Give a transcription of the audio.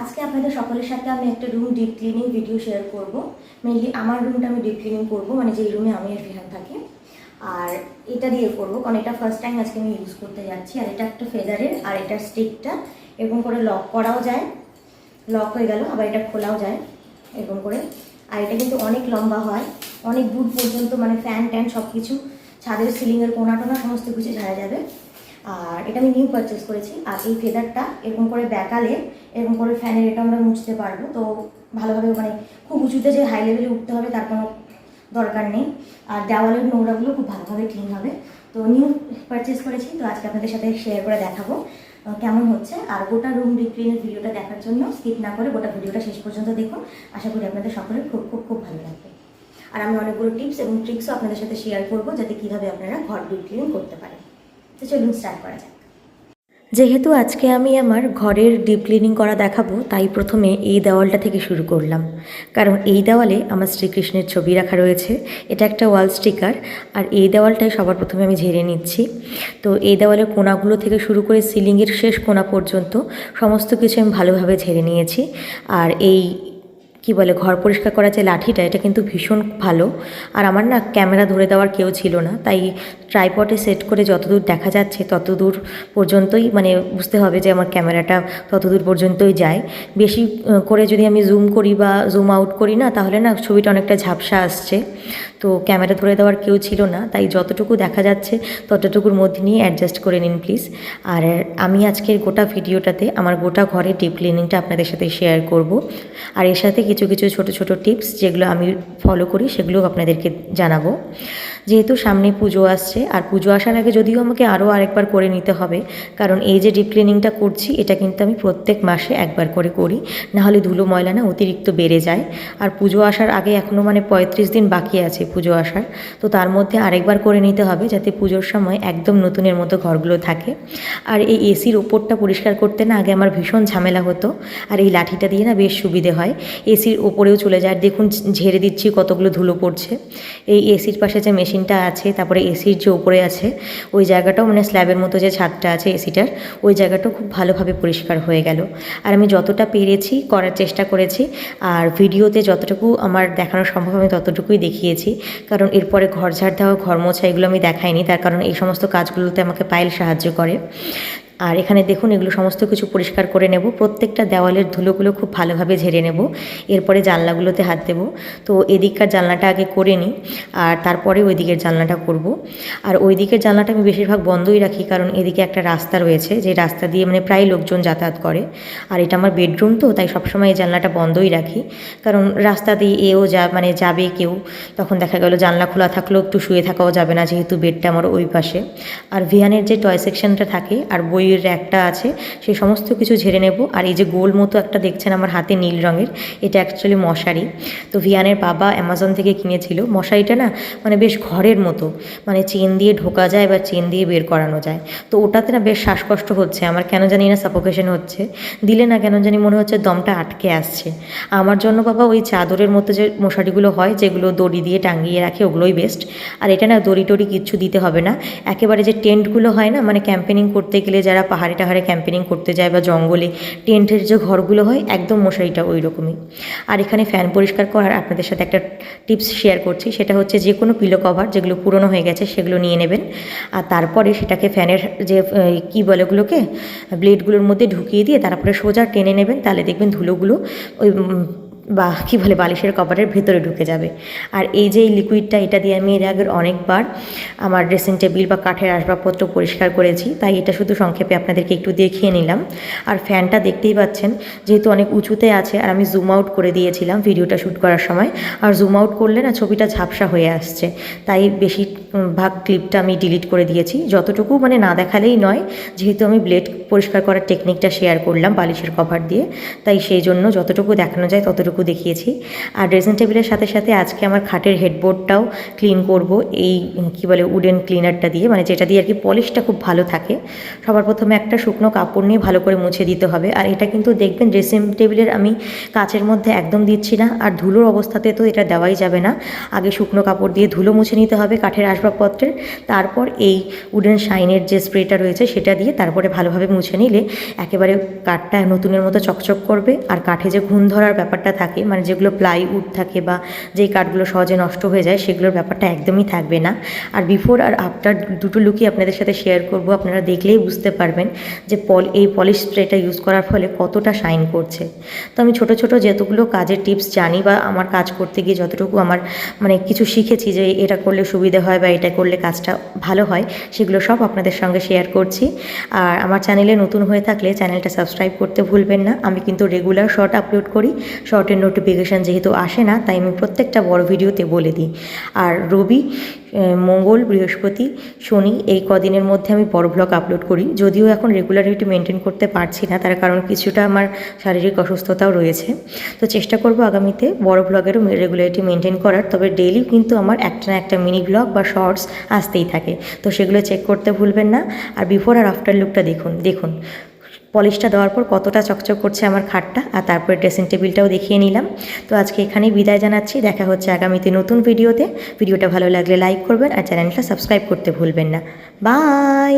আজকে আপনাদের সকলের সাথে আমি একটা room deep cleaning video share করব। মেনলি আমার রুমটা আমি ডিপ ক্লিনিং করব মানে যেই রুমে আমি আর ফিহান থাকি। আর এটা দিয়ে করব, কারণ এটা ফার্স্ট টাইম আজকে আমি ইউজ করতে যাচ্ছি, আর এটা একটা ফেদারের আর এটা স্টিকটা এরকম করে লক করাও যায়। লক হয়ে গেল, আবার এটা খোলাও যায়, এরকম করে। আর এটা কিন্তু অনেক লম্বা হয়, অনেক দূর পর্যন্ত মানে ফ্যান ট্যান সব কিছু ছাদের সিলিংয়ের কোনা টোনা সমস্ত কিছু ঝাড়া যাবে। আর এটা আমি নিউ পারচেস করেছি। আর এই ফেদারটা এরকম করে ব্যাকালে এরকম করে ফ্যানের এটা আমরা মুছতে পারব। তো ভালোভাবে মানে খুব উঁচুতে যে হাই লেভেলে উঠতে হবে, তার কোনো দরকার নেই। আর দেওয়ালের নোংরাগুলো খুব ভালোভাবে ক্লিন হবে। তো নিউ পারচেস করেছি, তো আজকে আপনাদের সাথে শেয়ার করে দেখাবো কেমন হচ্ছে। আর গোটা রুম ডিক্লিনের ভিডিওটা দেখার জন্য স্কিপ না করে গোটা ভিডিওটা শেষ পর্যন্ত দেখুন। আশা করি আপনাদের সকলের খুব খুব খুব ভালো লাগবে। আর আমি অনেকগুলো টিপস এবং ট্রিক্সও আপনাদের সাথে শেয়ার করব, যাতে কীভাবে আপনারা ঘর ডিপ ক্লিন করতে পারেন। তো চলুন স্টার্ট করা যাক। যেহেতু আজকে আমি আমার ঘরের ডিপ ক্লিনিং করা দেখাবো, তাই প্রথমে এই দেওয়ালটা থেকে শুরু করলাম। কারণ এই দেওয়ালে আমার শ্রীকৃষ্ণের ছবি রাখা রয়েছে, এটা একটা ওয়াল স্টিকার আর এই দেওয়ালটাই সবার প্রথমে আমি ঝেড়ে নিচ্ছি। তো এই দেওয়ালের কোনাগুলো থেকে শুরু করে সিলিংয়ের শেষ কোনা পর্যন্ত সমস্ত কিছু আমি ভালোভাবে ঝেড়ে নিয়েছি। আর এই কি বলে, ঘর পরিষ্কার করার যে লাঠিটা, এটা কিন্তু ভীষণ ভালো। আর আমার না ক্যামেরা ধরে দেওয়ার কেউ ছিল না, তাই ট্রাইপটে সেট করে যতদূর দেখা যাচ্ছে ততদূর পর্যন্তই মানে বুঝতে হবে যে আমার ক্যামেরাটা ততদূর পর্যন্তই যায়। বেশি করে যদি আমি জুম করি বা জুম আউট করি না, তাহলে না ছবিটা অনেকটা ঝাপসা আসছে। তো ক্যামেরা ধরে দেওয়ার কেউ ছিল না, তাই যতটুকু দেখা যাচ্ছে ততটুকুর মধ্যে নিয়ে অ্যাডজাস্ট করে নিন প্লিজ আর আমি আজকের গোটা ভিডিওটাতে আমার গোটা ঘরের ডিপ ক্লিনিংটা আপনাদের সাথে শেয়ার করব। আর এর সাথে কিছু কিছু ছোট ছোট টিপস যেগুলো আমি ফলো করি সেগুলো আপনাদেরকে জানাব। যেহেতু সামনে পুজো আসছে, আর পুজো আসার আগে যদিও আমাকে আরও আরেকবার করে নিতে হবে, কারণ এই যে ডিপ ক্লিনিংটা করছি, এটা কিন্তু আমি প্রত্যেক মাসে একবার করে করি, নাহলে ধুলো ময়লা না অতিরিক্ত বেড়ে যায়। আর পুজো আসার আগে এখনও মানে পঁয়ত্রিশ দিন বাকি আছে পুজো আসার, তো তার মধ্যে আরেকবার করে নিতে হবে যাতে পুজোর সময় একদম নতুনের মতো ঘরগুলো থাকে। আর এই এসির ওপরটা পরিষ্কার করতে না আগে আমার ভীষণ ঝামেলা হতো, আর এই লাঠিটা দিয়ে না বেশ সুবিধে হয়। এসির ওপরেও চলে যায় দেখুন ঝেড়ে দিচ্ছি কতগুলো ধুলো পড়ছে। এই এসির পাশে যে মেশিনটা আছে, তারপরে এসির যে ওপরে আছে, ওই জায়গাটাও মানে স্ল্যাবের মতো যে ছাদটা আছে এসিটার ওই জায়গাটাও খুব ভালোভাবে পরিষ্কার হয়ে গেল। আর আমি যতটা পেরেছি করার চেষ্টা করেছি, আর ভিডিওতে যতটুকু আমার দেখানো সম্ভব আমি ততটুকুই দেখিয়েছি। কারণ এরপরে ঘর ঝাড় দেওয়া, ঘর মোছা এগুলো আমি দেখাইনি, তার কারণ এই সমস্ত কাজগুলোতে আমাকে পায়েল সাহায্য করে। আর এখানে দেখুন, এগুলো সমস্ত কিছু পরিষ্কার করে নেব। প্রত্যেকটা দেওয়ালের ধুলোগুলো খুব ভালোভাবে ঝেড়ে নেব। এরপরে জানলাগুলোতে হাত দেবো। তো এদিককার জানলাটা আগে করে নিই, আর তারপরে ওই দিকের জানলাটা করব। আর ওই দিকের জানলাটা আমি বেশিরভাগ বন্ধই রাখি, কারণ এদিকে একটা রাস্তা রয়েছে, যে রাস্তা দিয়ে মানে প্রায় লোকজন যাতায়াত করে। আর এটা আমার বেডরুম তো, তাই সবসময় এই জানলাটা বন্ধই রাখি। কারণ রাস্তা দিয়ে এও যা মানে যাবে কেউ, তখন দেখা গেল জানলা খোলা থাকলেও একটু শুয়ে থাকাও যাবে না, যেহেতু বেডটা আমার ওই পাশে। আর ভিয়ানের যে টয় সেকশনটা থাকে, আর বইয়ের র্যাকটা আছে, সেই সমস্ত কিছু ঝেড়ে নেব। আর এই যে গোল মতো একটা দেখছেন আমার হাতে নীল রঙের, এটা অ্যাকচুয়ালি মশারি। তো ভিয়ানের বাবা অ্যামাজন থেকে কিনেছিল। মশারিটা না মানে বেশ ঘরের মতো মানে চেন দিয়ে ঢোকা যায় বা চেন দিয়ে বের করানো যায়। তো ওটাতে না বেশ শ্বাসকষ্ট হচ্ছে, আমার কেন জানি না সাফোকেশন হচ্ছে। দিলে না কেন জানি মনে হচ্ছে দমটা আটকে আসছে। আমার জন্য বাবা ওই চাদরের মতো যে মশারিগুলো হয়, যেগুলো দড়ি দিয়ে টাঙিয়ে রাখে, ওগুলোই বেস্ট আর এটা না দড়ি টড়ি কিচ্ছু দিতে হবে না। একেবারে যে টেন্টগুলো হয় না মানে ক্যাম্পেনিং করতে গেলে যারা পাহাড়ে টাহাড়ে ক্যাম্পেনিং করতে যায় বা জঙ্গলে, টেন্টের যে ঘরগুলো হয়, একদম মশারিটা ওই রকমই আর এখানে ফ্যান পরিষ্কার করার আপনাদের সাথে একটা টিপস শেয়ার করছি, সেটা হচ্ছে যে কোনো পিলো কভার যেগুলো পুরনো হয়ে গেছে, সেগুলো নিয়ে নেবেন। আর তারপরে সেটাকে ফ্যানের যে কী বলে ওগুলোকে ব্লেডগুলোর মধ্যে ঢুকিয়ে দিয়ে তারপরে সোজা টেনে নেবেন, তাহলে দেখবেন ধুলোগুলো ওই বা কী বলে বালিশের কভারের ভেতরে ঢুকে যাবে। আর এই যে এই লিকুইডটা এটা দিয়ে আমি এর আগের অনেকবার আমার ড্রেসিং টেবিল বা কাঠের আসবাবপত্র পরিষ্কার করেছি। তাই এটা শুধু সংক্ষেপে আপনাদেরকে একটু দেখিয়ে নিলাম। আর ফ্যানটা দেখতেই পাচ্ছেন, যেহেতু অনেক উঁচুতে আছে আর আমি জুম আউট করে দিয়েছিলাম ভিডিওটা শ্যুট করার সময়। আর জুম আউট করলে না ছবিটা ঝাপসা হয়ে আসছে। তাই বেশি ভাগ ক্লিপটা আমি ডিলিট করে দিয়েছি। যতটুকু মানে না দেখালেই নয়, যেহেতু আমি ব্লেড পরিষ্কার করার টেকনিকটা শেয়ার করলাম বালিশের কভার দিয়ে। তাই সেই জন্য যতটুকু দেখানো যায় ততটুকু ওইটুকু দেখিয়েছি। আর ড্রেসিং টেবিলের সাথে সাথে আজকে আমার খাটের হেডবোর্ডটাও ক্লিন করব। এই কি বলে উডেন ক্লিনারটা দিয়ে মানে যেটা দিয়ে আর কি পলিশটা খুব ভালো থাকে। সবার প্রথমে একটা শুকনো কাপড় নিয়ে ভালো করে মুছে দিতে হবে। আর এটা কিন্তু দেখবেন ড্রেসিং টেবিলের আমি কাচের মধ্যে একদম দিচ্ছি না। আর ধুলোর অবস্থাতে তো এটা দেওয়াই যাবে না। আগে শুকনো কাপড় দিয়ে ধুলো মুছে নিতে হবে কাঠের আসবাবপত্রের। তারপর এই উডেন শাইনের যে স্প্রেটা রয়েছে সেটা দিয়ে তারপরে ভালোভাবে মুছে নিলে একেবারে কাঠটা নতুনের মতো চকচক করবে। আর কাঠে যে ঘুণ ধরার ব্যাপারটা থাকে মানে যেগুলো প্লাই উড থাকে বা যেই কাঠগুলো সহজে নষ্ট হয়ে যায়, সেগুলোর ব্যাপারটা একদমই থাকবে না। আর বিফোর আর আফটার দুটো লুকই আপনাদের সাথে শেয়ার করব, আপনারা দেখলেই বুঝতে পারবেন যে পল, এই পলিশ স্প্রেটা ইউজ করার ফলে কতটা শাইন করছে। তো আমি ছোট ছোট যতগুলো কাজের টিপস জানি বা আমার কাজ করতে গিয়ে যতটুকু আমার মানে কিছু শিখেছি যে এটা করলে সুবিধা হয় বা এটা করলে কাজটা ভালো হয়, সেগুলো সব আপনাদের সঙ্গে শেয়ার করছি। আর আমার চ্যানেলে নতুন হয়ে থাকলে চ্যানেলটা সাবস্ক্রাইব করতে ভুলবেন না। আমি কিন্তু রেগুলার শর্ট আপলোড করি শর্টের নোটিফিকেশান যেহেতু আসে না, তাই আমি প্রত্যেকটা বড় ভিডিওতে বলে দিই। আর রবি মঙ্গল, বৃহস্পতি, শনি এই কদিনের মধ্যে আমি বড় ব্লগ আপলোড করি। যদিও এখন রেগুলারিটি মেনটেন করতে পারছি না, তার কারণ কিছুটা আমার শারীরিক অসুস্থতাও রয়েছে। তো চেষ্টা করব আগামীতে বড় ব্লগেরও রেগুলারিটি মেনটেন করার, তবে ডেইলি কিন্তু আমার একটা না একটা মিনি ব্লগ বা শর্টস আসতেই থাকে। তো সেগুলো চেক করতে ভুলবেন না। আর বিফোর আর আফটার লুকটা দেখুন। দেখুন পলিশটা দেওয়ার পর কতটা চকচক করছে আমার খাটটা, আর তারপরে ড্রেসিং টেবিলটাও দেখিয়ে নিলাম। তো আজকে এখানেই বিদায় জানাচ্ছি, দেখা হচ্ছে আগামীতে নতুন ভিডিওতে ভিডিওটা ভালো লাগলে লাইক করবেন, আর চ্যানেলটা সাবস্ক্রাইব করতে ভুলবেন না। বাই